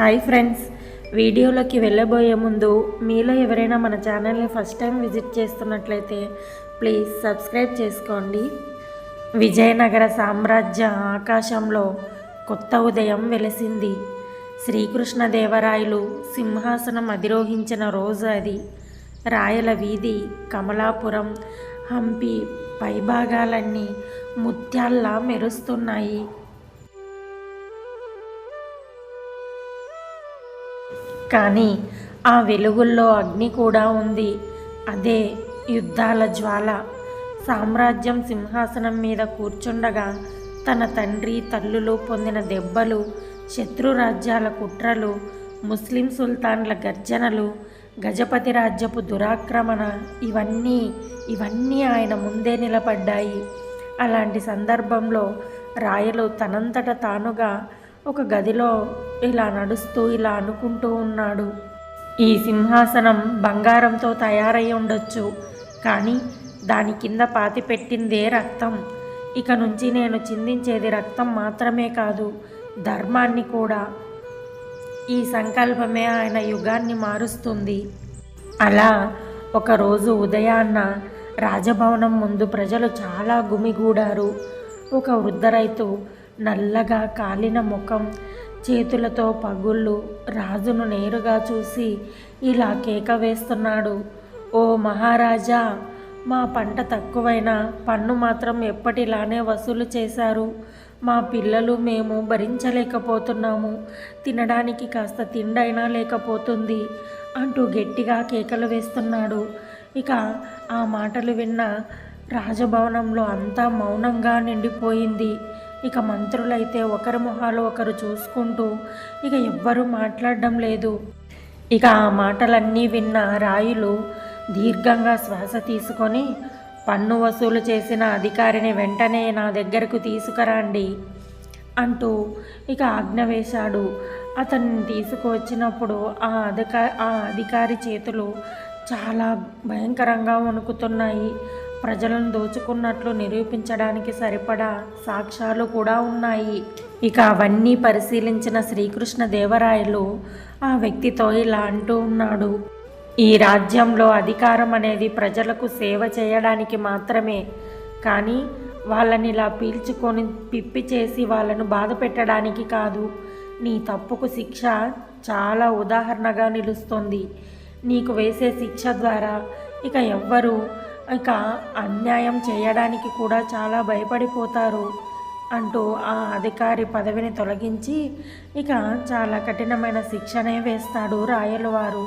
Hi friends. వీడియోలోకి వెళ్ళబోయే ముందు మీలో ఎవరైనా మన ఛానల్ని ఫస్ట్ టైం విజిట్ చేస్తున్నట్లయితే ప్లీజ్ సబ్స్క్రైబ్ చేసుకోండి. విజయనగర సామ్రాజ్య ఆకాశంలో కొత్త ఉదయం వెలిసింది. శ్రీకృష్ణదేవరాయలు సింహాసనం అధిరోహించిన రోజు అది. రాయల వీధి కమలాపురం హంపి పైభాగాలన్నీ ముత్యాల్లా మెరుస్తున్నాయి. కానీ ఆ వెలుగుల్లో అగ్ని కూడా ఉంది. అదే యుద్ధాల జ్వాల. సామ్రాజ్యం సింహాసనం మీద కూర్చుండగా తన తండ్రి తల్లులు పొందిన దెబ్బలు శత్రురాజ్యాల కుట్రలు ముస్లిం సుల్తాన్ల గర్జనలు గజపతి రాజ్యపు దురాక్రమణ ఇవన్నీ ఇవన్నీ ఆయన ముందే నిలబడ్డాయి. అలాంటి సందర్భంలో రాయలు తనంతట తానుగా ఒక గదిలో ఇలా నడుస్తూ ఇలా అనుకుంటూ ఉన్నాడు. ఈ సింహాసనం బంగారంతో తయారై ఉండొచ్చు కానీ దాని కింద పాతి పెట్టిందే రక్తం. ఇక నుంచి నేను చిందించేది రక్తం మాత్రమే కాదు ధర్మాన్ని కూడా. ఈ సంకల్పమే ఆయన యుగాన్ని మారుస్తుంది. అలా ఒకరోజు ఉదయాన్న రాజభవనం ముందు ప్రజలు చాలా గుమిగూడారు. ఒక వృద్ధ రైతు నల్లగా కాలిన ముఖం చేతులతో పగుళ్ళు రాజును నేరుగా చూసి ఇలా కేక వేస్తున్నాడు. ఓ మహారాజా మా పంట తక్కువైనా పన్ను మాత్రం ఎప్పటిలానే వసూలు చేశారు. మా పిల్లలు మేము భరించలేకపోతున్నాము. తినడానికి కాస్త తిండైనా లేకపోతుంది అంటూ గట్టిగా కేకలు వేస్తున్నాడు. ఇక ఆ మాటలు విన్న రాజభవనంలో అంతా మౌనంగా నిండిపోయింది. ఇక మంత్రులైతే ఒకరి మొహాలు ఒకరు చూసుకుంటూ ఇక ఎవ్వరూ మాట్లాడడం లేదు. ఇక ఆ మాటలన్నీ విన్న రాయులు దీర్ఘంగా శ్వాస తీసుకొని పన్ను వసూలు చేసిన అధికారిని వెంటనే నా దగ్గరకు తీసుకురండి అంటూ ఇక ఆజ్ఞ వేశాడు. అతన్ని తీసుకువచ్చినప్పుడు ఆ అధికారి ఆ అధికారి చేతులు చాలా భయంకరంగా వణుకుతున్నాయి. ప్రజలను దోచుకున్నట్లు నిరూపించడానికి సరిపడా సాక్ష్యాలు కూడా ఉన్నాయి. ఇక అవన్నీ పరిశీలించిన శ్రీకృష్ణ దేవరాయలు ఆ వ్యక్తితో ఇలా అంటూ ఉన్నాడు. ఈ రాజ్యంలో అధికారం అనేది ప్రజలకు సేవ చేయడానికి మాత్రమే. కానీ వాళ్ళని ఇలా పీల్చుకొని పిప్పి చేసి వాళ్ళను బాధ పెట్టడానికి కాదు. నీ తప్పుకు శిక్ష చాలా ఉదాహరణగా నిలుస్తుంది. నీకు వేసే శిక్ష ద్వారా ఇక ఎవ్వరూ ఇక అన్యాయం చేయడానికి కూడా చాలా భయపడిపోతారు అంటూ ఆ అధికారి పదవిని తొలగించి ఇక చాలా కఠినమైన శిక్షనే వేస్తాడు రాయలవారు.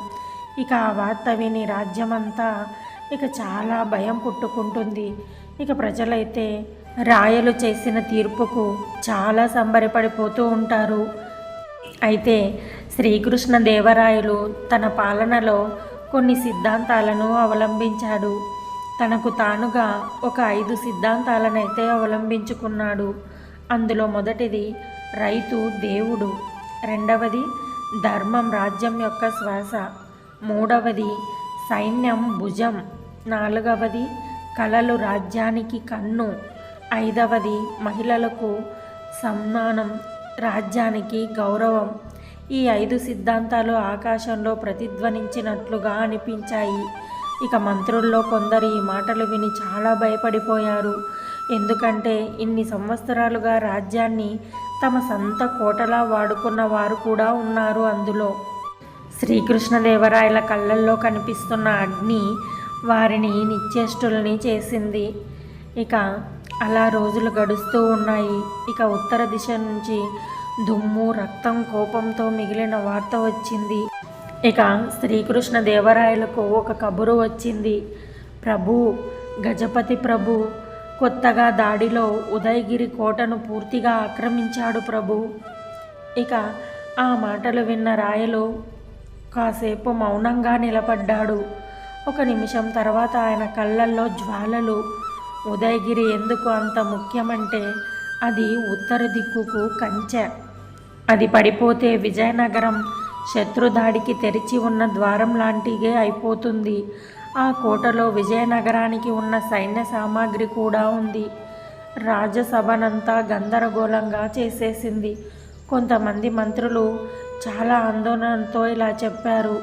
ఇక ఆ వార్త విని రాజ్యమంతా ఇక చాలా భయం పుట్టుకుంటుంది. ఇక ప్రజలైతే రాయలు చేసిన తీర్పుకు చాలా సంబరపడిపోతూ ఉంటారు. అయితే శ్రీకృష్ణ దేవరాయలు తన పాలనలో కొన్ని సిద్ధాంతాలను అవలంబించాడు. తనకు తానుగా ఒక ఐదు సిద్ధాంతాలనైతే అవలంబించుకున్నాడు. అందులో మొదటిది రైతు దేవుడు. రెండవది ధర్మం రాజ్యం యొక్క శ్వాస. మూడవది సైన్యం భుజం. నాలుగవది కళలు రాజ్యానికి కన్ను. ఐదవది మహిళలకు సమ్మానం రాజ్యానికి గౌరవం. ఈ ఐదు సిద్ధాంతాలు ఆకాశంలో ప్రతిధ్వనించినట్లుగా అనిపించాయి. ఇక మంత్రుల్లో కొందరు ఈ మాటలు విని చాలా భయపడిపోయారు. ఎందుకంటే ఇన్ని సంవత్సరాలుగా రాజ్యాన్ని తమ సొంత కోటలా వాడుకున్న వారు కూడా ఉన్నారు అందులో. శ్రీకృష్ణదేవరాయల కళ్ళల్లో కనిపిస్తున్న అగ్ని వారిని నిశ్చేష్టుల్ని చేసింది. ఇక అలా రోజులు గడుస్తూ ఉన్నాయి. ఇక ఉత్తర దిశ నుంచి దుమ్ము రక్తం కోపంతో మిగిలిన వార్త వచ్చింది. ఇక శ్రీకృష్ణ దేవరాయలకు ఒక కబురు వచ్చింది. ప్రభు గజపతి ప్రభు కొత్తగా దాడిలో ఉదయగిరి కోటను పూర్తిగా ఆక్రమించాడు ప్రభు. ఇక ఆ మాటలు విన్న రాయలు కాసేపు మౌనంగా నిలబడ్డాడు. ఒక నిమిషం తర్వాత ఆయన కళ్ళల్లో జ్వాలలు. ఉదయగిరి ఎందుకు అంత ముఖ్యమంటే అది ఉత్తర దిక్కుకు కంచె. అది పడిపోతే విజయనగరం శత్రుదాడికి తెరిచి ఉన్న ద్వారం లాంటిదే అయిపోతుంది. ఆ కోటలో విజయనగరానికి ఉన్న సైన్య సామాగ్రి కూడా ఉంది. రాజ్యసభనంతా గందరగోళంగా చేసేసింది. కొంతమంది మంత్రులు చాలా ఆందోళనతో ఇలా చెప్పారు.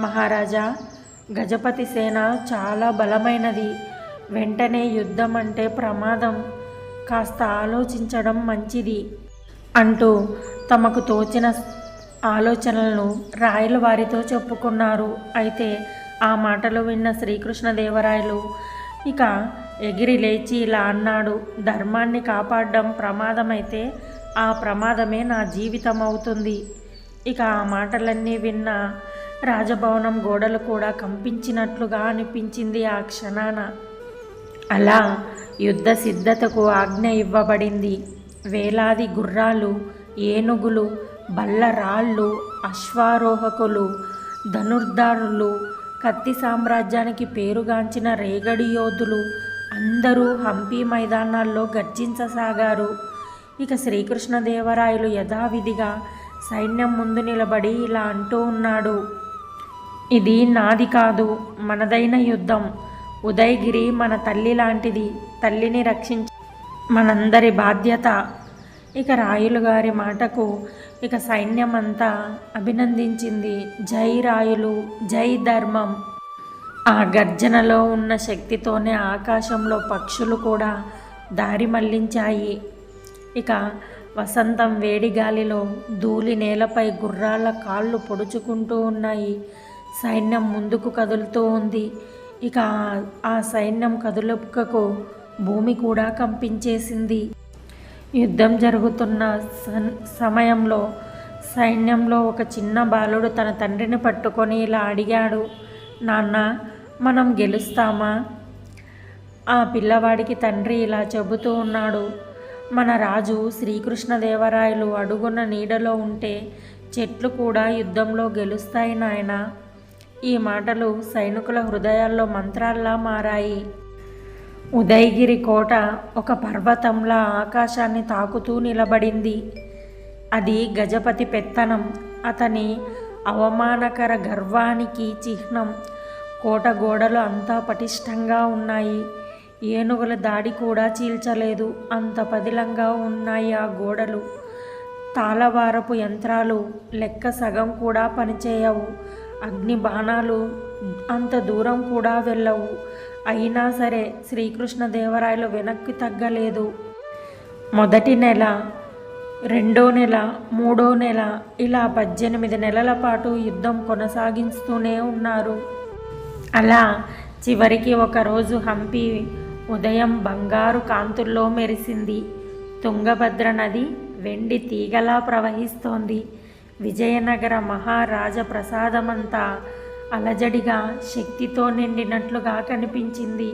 మహారాజా గజపతి సేన చాలా బలమైనది. వెంటనే యుద్ధం అంటే ప్రమాదం. కాస్త ఆలోచించడం మంచిది అంటూ తమకు తోచిన ఆలోచనలను రాయల వారితో చెప్పుకున్నారు. అయితే ఆ మాటలు విన్న శ్రీకృష్ణదేవరాయలు ఇక ఎగిరి లేచి ఇలా అన్నాడు. ధర్మాన్ని కాపాడడం ప్రమాదమైతే ఆ ప్రమాదమే నా జీవితం అవుతుంది ఇక ఆ మాటలన్నీ విన్న రాజభవనం గోడలు కూడా కంపించినట్లుగా అనిపించింది ఆ క్షణాన. అలా యుద్ధ సిద్ధతకు ఆజ్ఞ ఇవ్వబడింది. వేలాది గుర్రాలు ఏనుగులు బల్లరాళ్ళు అశ్వారోహకులు ధనుర్ధారులు కత్తి సామ్రాజ్యానికి పేరుగాంచిన రేగడి యోధులు అందరూ హంపి మైదానాల్లో గర్జించసాగారు. ఇక శ్రీకృష్ణదేవరాయలు యథావిధిగా సైన్యం ముందు నిలబడి ఇలా అంటూ ఉన్నాడు. ఇది నాది కాదు మనదైన యుద్ధం. ఉదయగిరి మన తల్లి లాంటిది తల్లిని రక్షించ మనందరి బాధ్యత. ఇక రాయులు గారి మాటకు ఇక సైన్యం అంతా అభినందించింది జై రాయులు జై ధర్మం. ఆ గర్జనలో ఉన్న శక్తితోనే ఆకాశంలో పక్షులు కూడా దారి మళ్ళించాయి. ఇక వసంతం వేడి గాలిలో ధూళి నేలపై గుర్రాల కాళ్ళు పొడుచుకుంటూ ఉన్నాయి. సైన్యం ముందుకు కదులుతూ ఉంది. ఇక ఆ- సైన్యం కదులుకకు భూమి కూడా కంపించేసింది. యుద్ధం జరుగుతున్న సన్- సమయంలో సైన్యంలో ఒక చిన్న బాలుడు తన తండ్రిని పట్టుకొని ఇలా అడిగాడు నాన్న మనం గెలుస్తామా? ఆ పిల్లవాడికి తండ్రి ఇలా చెబుతూ ఉన్నాడు మన రాజు శ్రీకృష్ణదేవరాయలు అడుగున నీడలో ఉంటే చెట్లు కూడా యుద్ధంలో గెలుస్తాయి నాయన. ఈ మాటలు సైనికుల హృదయాల్లో మంత్రాల్లా మారాయి. ఉదయగిరి కోట ఒక పర్వతంలా ఆకాశాన్ని తాకుతూ నిలబడింది. అది గజపతి పెత్తనం అతని అవమానకర గర్వానికి చిహ్నం. కోట గోడలు అంతా పటిష్టంగా ఉన్నాయి. ఏనుగుల దాడి కూడా చీల్చలేదు. అంత పదిలంగా ఉన్నాయి ఆ గోడలు. తాళవారపు యంత్రాలు లెక్క సగం కూడా పనిచేయవు. అగ్ని బాణాలు అంత దూరం కూడా వెళ్ళవు. అయినా సరే శ్రీకృష్ణదేవరాయలు వెనక్కి తగ్గలేదు. మొదటి నెల రెండో నెల మూడో నెల ఇలా పద్దెనిమిది నెలల పాటు యుద్ధం కొనసాగిస్తూనే ఉన్నారు. అలా చివరికి ఒకరోజు హంపి ఉదయం బంగారు కాంతుల్లో మెరిసింది. తుంగభద్ర నది వెండి తీగలా ప్రవహిస్తోంది. విజయనగర మహారాజ ప్రసాదమంతా అలజడిగా శక్తితో నిండినట్లుగా కనిపించింది.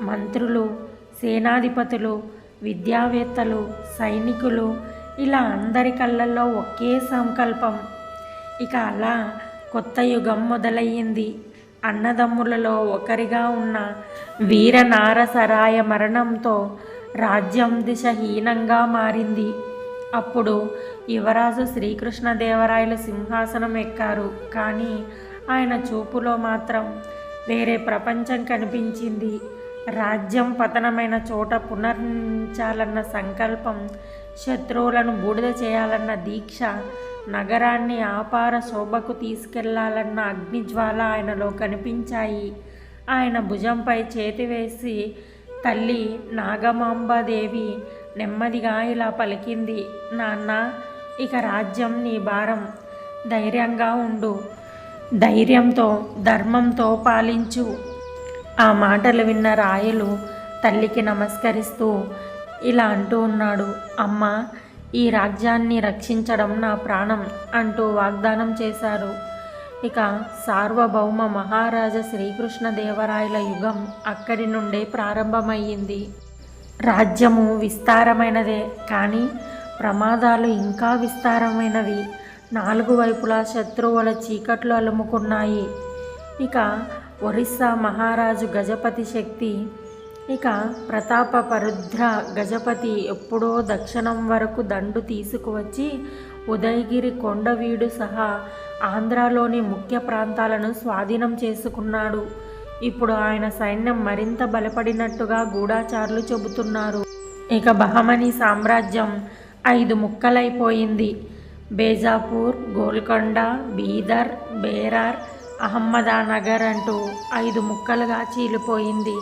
మంత్రులు సేనాధిపతులు విద్యావేత్తలు సైనికులు ఇలా అందరి కళ్ళల్లో ఒకే సంకల్పం. ఇక అలా కొత్త యుగం మొదలయ్యింది. అన్నదమ్ములలో ఒకరిగా ఉన్న వీరనారసరాయ మరణంతో రాజ్యం దిశహీనంగా మారింది. అప్పుడు యువరాజు శ్రీకృష్ణదేవరాయలు సింహాసనం ఎక్కారు. కానీ ఆయన చూపులో మాత్రం వేరే ప్రపంచం కనిపించింది. రాజ్యం పతనమైన చోట పునర్నించాలన్న సంకల్పం శత్రువులను బూడిద చేయాలన్న దీక్ష నగరాన్ని ఆపార శోభకు తీసుకెళ్ళాలన్న అగ్నిజ్వాల ఆయనలో కనిపించాయి. ఆయన భుజంపై చేతి వేసి తల్లి నాగమాంబాదేవి నెమ్మదిగా ఇలా పలికింది. నాన్న ఇక రాజ్యం నీ భారం. ధైర్యంగా ఉండు. ధైర్యంతో ధర్మంతో పాలించు. ఆ మాటలు విన్న రాయలు తల్లికి నమస్కరిస్తూ ఇలా అంటూ ఉన్నాడు. అమ్మ ఈ రాజ్యాన్ని రక్షించడం నా ప్రాణం అంటూ వాగ్దానం చేశారు. ఇక సార్వభౌమ మహారాజ శ్రీకృష్ణదేవరాయల యుగం అక్కడి నుండే ప్రారంభమయ్యింది. రాజ్యము విస్తారమైనదే కానీ ప్రమాదాలు ఇంకా విస్తారమైనవి. నాలుగు వైపులా శత్రువుల చీకట్లు అలుముకున్నాయి. ఇక ఒరిస్సా మహారాజు గజపతి శక్తి ఇక ప్రతాప పరుద్ర గజపతి ఎప్పుడో దక్షిణం వరకు దండు తీసుకువచ్చి ఉదయగిరి కొండవీడు సహా ఆంధ్రాలోని ముఖ్య ప్రాంతాలను స్వాధీనం చేసుకున్నాడు. ఇప్పుడు ఆయన సైన్యం మరింత బలపడినట్టుగా గూఢాచారులు చెబుతున్నారు. ఇక బహమని సామ్రాజ్యం ఐదు ముక్కలైపోయింది. బేజాపూర్ గోల్కొండ బీదర్ బేరార్ అహ్మదానగర్ అంటూ ఐదు ముక్కలుగా చీలిపోయింది.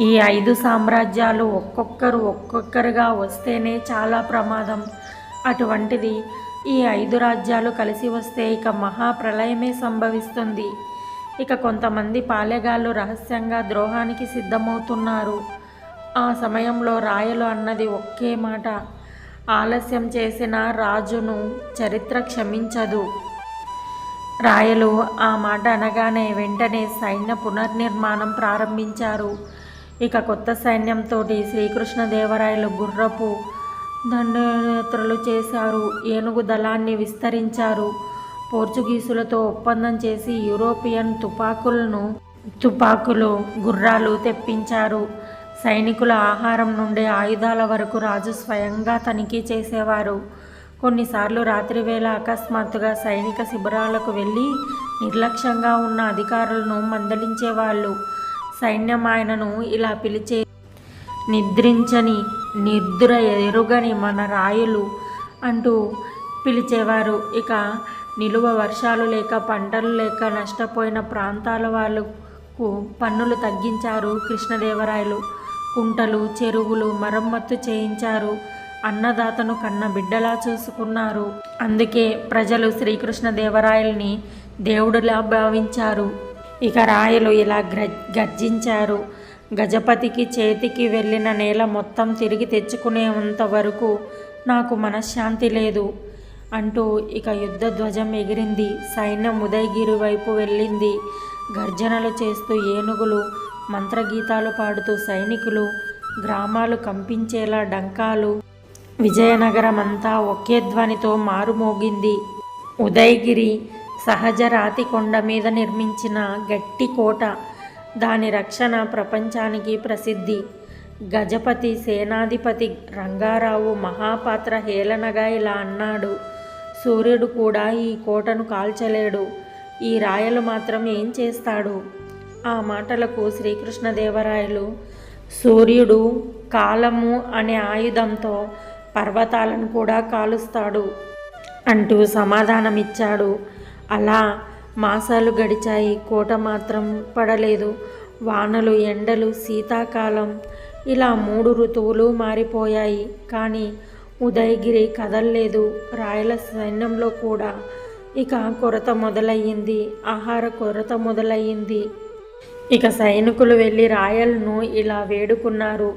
ఈ ఐదు సామ్రాజ్యాలు ఒక్కొక్కరు ఒక్కొక్కరుగా వస్తేనే చాలా ప్రమాదం. అటువంటిది ఈ ఐదు రాజ్యాలు కలిసి వస్తే ఇక మహాప్రళయమే సంభవిస్తుంది. ఇక కొంతమంది పాలెగాళ్ళు రహస్యంగా ద్రోహానికి సిద్ధమవుతున్నారు. ఆ సమయంలో రాయలు అన్నది ఒకే మాట. ఆలస్యం చేసిన రాజును చరిత్ర క్షమించదు. రాయలు ఆ మాట అనగానే వెంటనే సైన్య పునర్నిర్మాణం ప్రారంభించారు. ఇక కొత్త సైన్యంతో శ్రీకృష్ణదేవరాయలు గుర్రపు దండయాత్రలు చేశారు. ఏనుగు దళాన్ని విస్తరించారు. పోర్చుగీసులతో ఒప్పందం చేసి యూరోపియన్ తుపాకులను తుపాకులు గుర్రాలు తెప్పించారు. సైనికుల ఆహారం నుండి ఆయుధాల వరకు రాజు స్వయంగా తనిఖీ చేసేవారు. కొన్నిసార్లు రాత్రివేళ అకస్మాత్తుగా సైనిక శిబిరాలకు వెళ్ళి నిర్లక్ష్యంగా ఉన్న అధికారులను మందలించేవాళ్ళు. సైన్యం ఆయనను ఇలా పిలిచే నిద్రించని నిద్ర ఎరుగని మన రాయులు అంటూ పిలిచేవారు. ఇక నిలువ వర్షాలు లేక పంటలు లేక నష్టపోయిన ప్రాంతాల వాళ్ళకు పన్నులు తగ్గించారు కృష్ణదేవరాయలు. కుంటలు చెరువులు మరమ్మత్తు చేయించారు. అన్నదాతను కన్న బిడ్డలా చూసుకున్నారు. అందుకే ప్రజలు శ్రీకృష్ణదేవరాయల్ని దేవుడిలా భావించారు. ఇక రాయలు ఇలా గర్జించారు. గజపతికి చేతికి వెళ్ళిన నేల మొత్తం తిరిగి తెచ్చుకునేంత వరకు నాకు మనశ్శాంతి లేదు అంటూ ఇక యుద్ధ ధ్వజం ఎగిరింది. సైన్యం ఉదయగిరి వైపు వెళ్ళింది. గర్జనలు చేస్తూ ఏనుగులు మంత్రగీతాలు పాడుతూ సైనికులు గ్రామాలు కంపించేలా డంకాలు. విజయనగరం అంతా ఒకే ధ్వనితో మారుమోగింది. ఉదయగిరి సహజ రాతి కొండ మీద నిర్మించిన గట్టి కోట దాని రక్షణ ప్రపంచానికి ప్రసిద్ధి. గజపతి సేనాధిపతి రంగారావు మహాపాత్ర హేళనగా ఇలా అన్నాడు. సూర్యుడు కూడా ఈ కోటను కాల్చలేడు. ఈ రాయలు మాత్రం ఏం చేస్తాడు? ఆ మాటలకు శ్రీకృష్ణదేవరాయలు సూర్యుడు కాలము అనే ఆయుధంతో పర్వతాలను కూడా కాలుస్తాడు అంటూ సమాధానమిచ్చాడు. అలా మాసాలు గడిచాయి. కోట మాత్రం పడలేదు. వానలు ఎండలు శీతాకాలం ఇలా మూడు ఋతువులు మారిపోయాయి. కానీ ఉదయగిరి కదల్లేదు. రాయల సైన్యంలో కూడా ఇక కొరత మొదలయ్యింది. ఆహార కొరత మొదలయ్యింది. ఇక సైనికులు వెళ్ళి రాయలను ఇలా వేడుకున్నారు.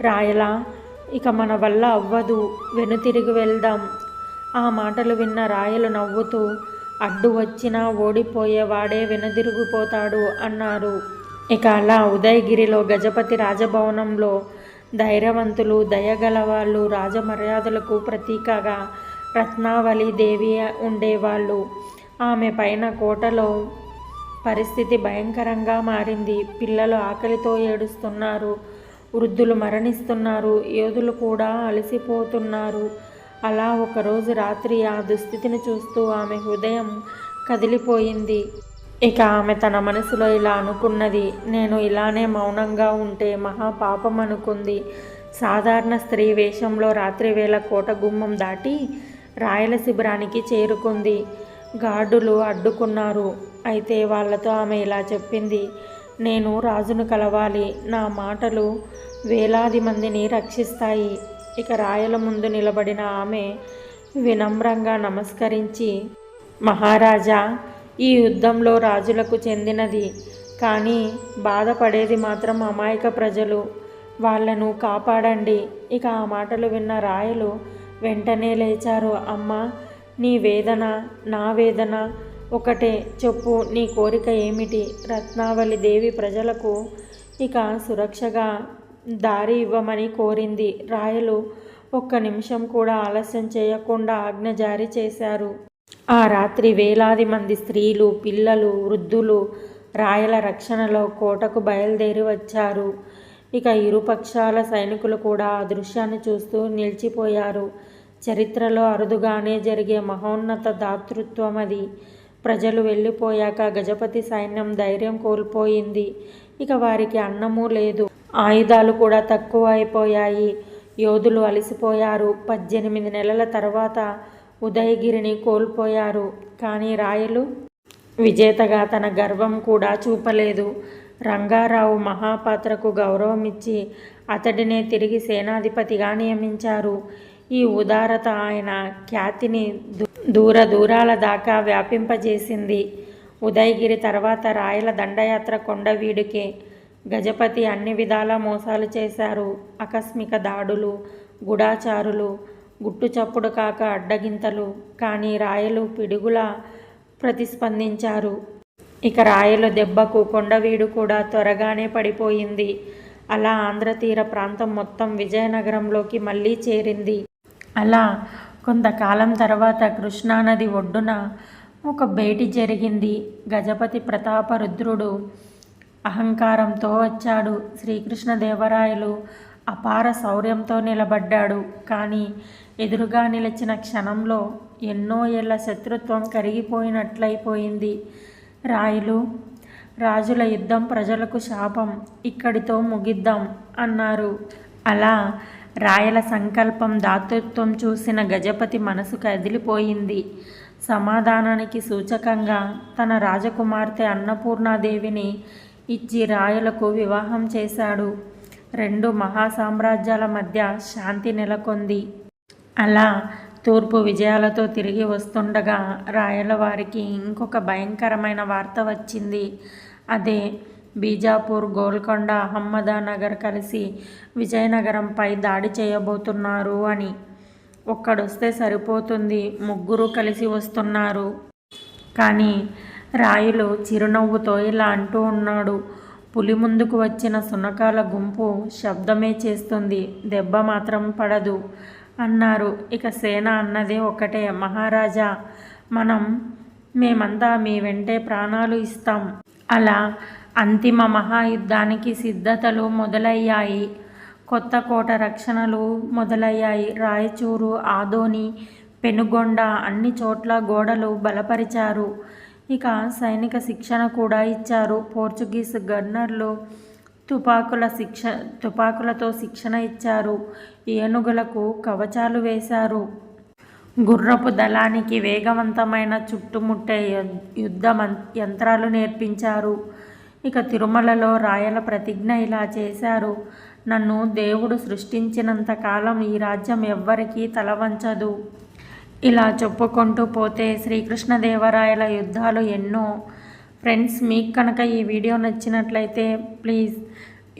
రాయలా ఇక మన వల్ల అవ్వదు వెనుతిరిగి వెళ్దాం. ఆ మాటలు విన్న రాయలు నవ్వుతూ అడ్డు వచ్చినా ఓడిపోయేవాడే వెనుదిరిగిపోతాడు అన్నారు. ఇక అలా ఉదయగిరిలో గజపతి రాజభవనంలో ధైర్యవంతులు దయగల వాళ్ళు రాజమర్యాదలకు ప్రతీకగా రత్నావళి దేవి ఉండేవాళ్ళు ఆమె పైన కోటలో పరిస్థితి భయంకరంగా మారింది. పిల్లలు ఆకలితో ఏడుస్తున్నారు. వృద్ధులు మరణిస్తున్నారు. యోధులు కూడా అలసిపోతున్నారు. అలా ఒకరోజు రాత్రి ఆ దుస్థితిని చూస్తూ ఆమె హృదయం కదిలిపోయింది. ఇక ఆమె తన మనసులో ఇలా అనుకున్నది నేను ఇలానే మౌనంగా ఉంటే మహాపాపం అనుకుంది. సాధారణ స్త్రీ వేషంలో రాత్రివేళ కోట గుమ్మం దాటి రాయల శిబిరానికి చేరుకుంది. గార్డులు అడ్డుకున్నారు. అయితే వాళ్ళతో ఆమె ఇలా చెప్పింది. నేను రాజును కలవాలి. నా మాటలు వేలాది మందిని రక్షిస్తాయి. ఇక రాయల ముందు నిలబడిన ఆమె వినమ్రంగా నమస్కరించి మహారాజా ఈ యుద్ధంలో రాజులకు చెందినది. కానీ బాధపడేది మాత్రం అమాయక ప్రజలు. వాళ్ళను కాపాడండి. ఇక ఆ మాటలు విన్న రాయలు వెంటనే లేచారు. అమ్మ నీ వేదన నా వేదన ఒకటే చెప్పు నీ కోరిక ఏమిటి? రత్నావళి దేవి ప్రజలకు ఇక సురక్షగా దారి ఇవ్వమని కోరింది. రాయలు ఒక్క నిమిషం కూడా ఆలస్యం చేయకుండా ఆజ్ఞ జారీ చేశారు. ఆ రాత్రి వేలాది మంది స్త్రీలు పిల్లలు వృద్ధులు రాయల రక్షణలో కోటకు బయలుదేరి వచ్చారు. ఇక ఇరుపక్షాల సైనికులు కూడా ఆ దృశ్యాన్ని చూస్తూ నిలిచిపోయారు. చరిత్రలో అరుదుగానే జరిగే మహోన్నత దాతృత్వం అది. ప్రజలు వెళ్ళిపోయాక గజపతి సైన్యం ధైర్యం కోల్పోయింది. ఇక వారికి అన్నము లేదు. ఆయుధాలు కూడా తక్కువ అయిపోయాయి యోధులు అలసిపోయారు. పద్దెనిమిది నెలల తర్వాత ఉదయగిరిని కోల్పోయారు. కానీ రాయలు విజేతగా తన గర్వం కూడా చూపలేదు. రంగారావు మహాపాత్రకు గౌరవం ఇచ్చి అతడినే తిరిగి సేనాధిపతిగా నియమించారు. ఈ ఉదారత ఆయన ఖ్యాతిని దూర దూరాల దాకా వ్యాపింపజేసింది. ఉదయగిరి తర్వాత రాయల దండయాత్ర కొండవీడుకే గజపతి అన్ని విధాల మోసాలు చేశారు. ఆకస్మిక దాడులు గుడాచారులు గుట్టు చప్పుడు కాక అడ్డగింతలు కానీ రాయలు పిడుగులా ప్రతిస్పందించారు. ఇక రాయలు దెబ్బకు కొండవీడు కూడా త్వరగానే పడిపోయింది. అలా ఆంధ్ర తీర ప్రాంతం మొత్తం విజయనగరంలోకి మళ్ళీ చేరింది. అలా కొంతకాలం తర్వాత కృష్ణానది ఒడ్డున ఒక భేటీ జరిగింది. గజపతి ప్రతాపరుద్రుడు అహంకారంతో వచ్చాడు. శ్రీకృష్ణదేవరాయలు అపార శౌర్యంతో నిలబడ్డాడు. కానీ ఎదురుగా నిలిచిన క్షణంలో ఎన్నో ఏళ్ళ శత్రుత్వం కరిగిపోయినట్లయిపోయింది. రాయలు రాజుల యుద్ధం ప్రజలకు శాపం ఇక్కడితో ముగిద్దాం అన్నారు. అలా రాయల సంకల్పం దాతృత్వం చూసిన గజపతి మనసు కదిలిపోయింది సమాధానానికి సూచకంగా తన రాజకుమార్తె అన్నపూర్ణాదేవిని ఇచ్చి రాయలకు వివాహం చేశాడు. రెండు మహాసామ్రాజ్యాల మధ్య శాంతి నెలకొంది. అలా తూర్పు విజయాలతో తిరిగి వస్తుండగా రాయల వారికి ఇంకొక భయంకరమైన వార్త వచ్చింది. అదే బీజాపూర్ గోల్కొండ అహ్మదానగర్ కలిసి విజయనగరంపై దాడి చేయబోతున్నారు అని. ఒక్కడొస్తే సరిపోతుంది ముగ్గురు కలిసి వస్తున్నారు. కానీ రాయులు చిరునవ్వుతో ఇలా అంటూ ఉన్నాడు. పులి ముందుకు వచ్చిన సునకాల గుంపు శబ్దమే చేస్తుంది దెబ్బ మాత్రం పడదు అన్నారు. ఇక సేన అన్నదే ఒకటే మహారాజా మనం మేమంతా మీ వెంటే ప్రాణాలు ఇస్తాం. అలా అంతిమ మహాయుద్ధానికి సిద్ధతలు మొదలయ్యాయి. కొత్త కోట రక్షణలు మొదలయ్యాయి. రాయచూరు ఆదోని పెనుగొండ అన్ని చోట్ల గోడలు బలపరిచారు. ఇక సైనిక శిక్షణ కూడా ఇచ్చారు. పోర్చుగీస్ గవర్నర్లు తుపాకుల శిక్ష తుపాకులతో శిక్షణ ఇచ్చారు. ఏనుగులకు కవచాలు వేశారు. గుర్రపు దళానికి వేగవంతమైన చుట్టుముట్టే యుద్ధ యంత్రాలు నేర్పించారు. ఇక తిరుమలలో రాయల ప్రతిజ్ఞ ఇలా చేశారు. నన్ను దేవుడు సృష్టించినంత కాలం ఈ రాజ్యం ఎవ్వరికీ తలవంచదు. ఇలా చెప్పుకుంటూ పోతే శ్రీకృష్ణదేవరాయల యుద్ధాలు ఎన్నో. ఫ్రెండ్స్ మీకు కనుక ఈ వీడియో నచ్చినట్లయితే ప్లీజ్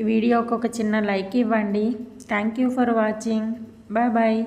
ఈ వీడియోకి ఒక చిన్న లైక్ ఇవ్వండి. Thank you for watching. Bye bye.